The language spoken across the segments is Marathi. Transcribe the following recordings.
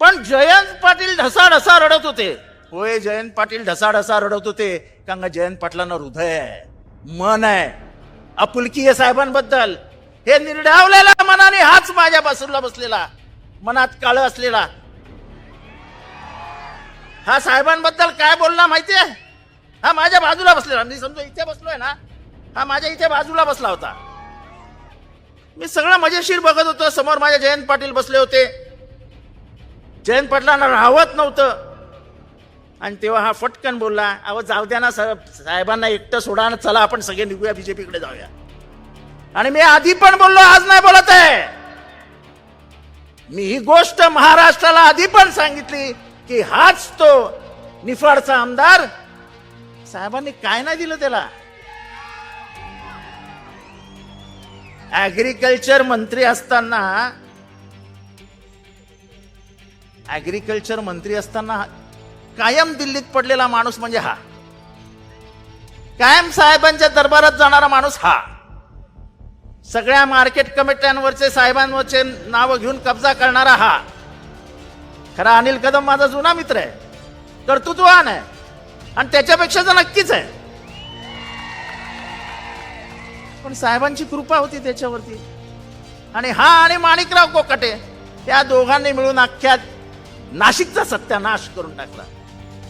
पण जयंत पाटील ढसा ढसा रडत होते. होय जयंत पाटील ढसा ढसा रडत होते. कारण का जयंत पाटलांना हृदय आहे मन आहे. आपुलकी आहे साहेबांबद्दल हे निर्ढावलेला मनाने हाच माझ्या बाजूला बसलेला. मनात काळ असलेला. हा साहेबांबद्दल काय बोलला माहितीये? हा माझ्या बाजूला बसलेला. मी समजा इथे बसलोय ना हा माझ्या इथे बाजूला बसला होता. मी सगळं मजेशीर बघत होतो. समोर माझे जयंत पाटील बसले होते. जयंत पाटलांना राहवत नव्हतं. आणि तेव्हा हा फटकन बोलला अहो जाऊ द्या ना साहेब साहेबांना एकटं सोडा ना चला आपण सगळे निघूया बीजेपीकडे जाऊया. आणि मी आधी पण बोललो आज नाही बोलत आहे. मी ही गोष्ट महाराष्ट्राला आधी पण सांगितली की हाच तो निफाडचा आमदार साहेबांनी काय नाही दिलं त्याला. ऍग्रिकल्चर मंत्री असताना ॲग्रिकल्चर मंत्री असताना कायम दिल्लीत पडलेला माणूस म्हणजे हा. कायम साहेबांच्या दरबारात जाणारा माणूस हा. सगळ्या मार्केट कमिट्यांवरचे साहेबांवरचे नाव घेऊन कब्जा करणारा हा. खरा अनिल कदम माझा जुना मित्र आहे. कर्तृत्ववान आहे. आणि त्याच्यापेक्षा तर नक्कीच आहे. पण साहेबांची कृपा होती त्याच्यावरती. आणि हा आणि माणिकराव कोकाटे या दोघांनी मिळून अख्ख्या नाशिकचा सत्यानाश करून टाकला.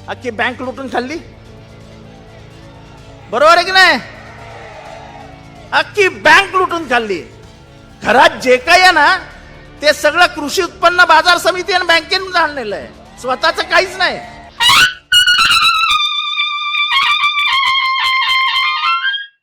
अख्खी बँक लुटून खाल्ली. बरोबर आहे की नाही? अख्खी बँक लुटून खाल्ली. घरात जे काही आहे ना ते सगळं कृषी उत्पन्न बाजार समिती आणि बँकेने आणलेलं आहे. स्वतःच काहीच नाही.